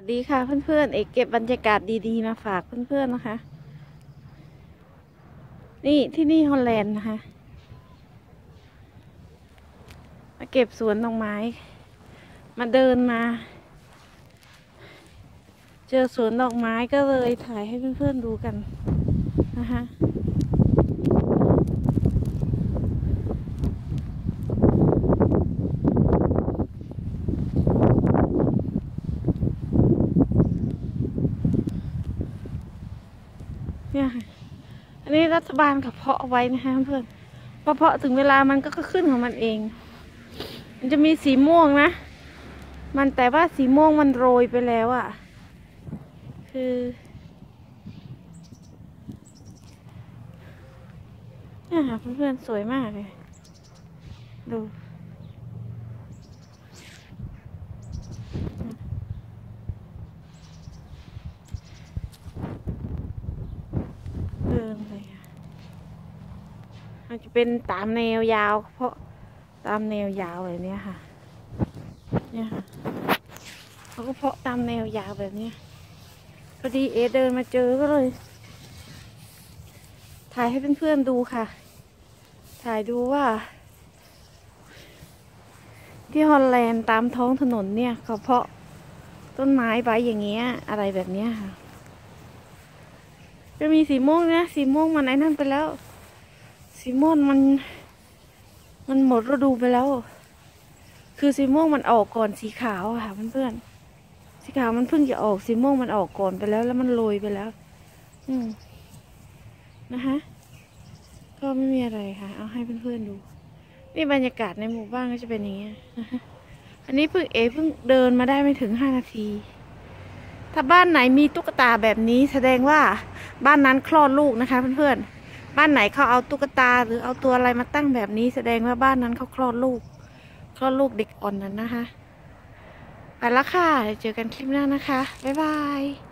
วัสดีค่ะเพื่อนๆ เอกเก็บบรรยากาศดีๆ มาฝากเพื่อนๆนะคะ นี่ที่นี่ฮอลแลนด์นะคะ มาเก็บสวนดอกไม้ มาเดินมา เจอสวนดอกไม้ก็เลยถ่ายให้เพื่อนๆดูกันนะคะ เนี่ยค่ะ อันนี้รัฐบาลเขาเพาะไว้นะคะเพื่อนพอเพาะถึงเวลามันก็ขึ้นของมันเอง มันจะมีสีม่วงนะ มันแต่ว่าสีม่วงมันโรยไปแล้วอะ่ะ คือ เนี่ยค่ะเพื่อนๆสวยมากเลย ดู เดินเลยค่ะ มันจะเป็นตามแนวยาว เพราะตามแนวยาวแบบนี้ค่ะ เนี่ยค่ะเขาก็เพาะตามแนวยาวแบบนี้พอดีเอเดินมาเจอก็เลย ถ่ายให้เพื่อนๆดูค่ะ ถ่ายดูว่า ที่ฮอลแลนด์ตามท้องถนนเนี่ยเขาเพาะต้นไม้ไว้อย่างเงี้ย อะไรแบบเนี้ยค่ะ จะมีสีม่วงนะ สีม่วงมันไอ้นั่นไปแล้ว สีม่วงมันมันหมดฤดูไปแล้ว คือสีม่วงมันออกก่อนสีขาวค่ะเพื่อนๆสีขาวมันเพิ่งจะออกสีม่วงมันออกก่อนไปแล้ว แล้วมันโรยไปแล้ว อืมนะคะก็ไม่มีอะไรค่ะ เอาให้เพื่อนๆดู นี่บรรยากาศในหมู่บ้านก็จะเป็นอย่างเงี้ยนะคะอันนี้เพิ่งเอเพิ่งเดินมาได้ไม่ถึงห้านาที ถ้าบ้านไหนมีตุ๊กตาแบบนี้แสดงว่าบ้านนั้นคลอดลูกนะคะเพื่อนๆ บ้านไหนเขาเอาตุ๊กตาหรือเอาตัวอะไรมาตั้งแบบนี้ แสดงว่าบ้านนั้นเขาคลอดลูก คลอดลูกเด็กอ่อนนั้นนะคะ ไปละค่ะเดี๋ยวเจอกันคลิปหน้านะคะ บ๊ายบาย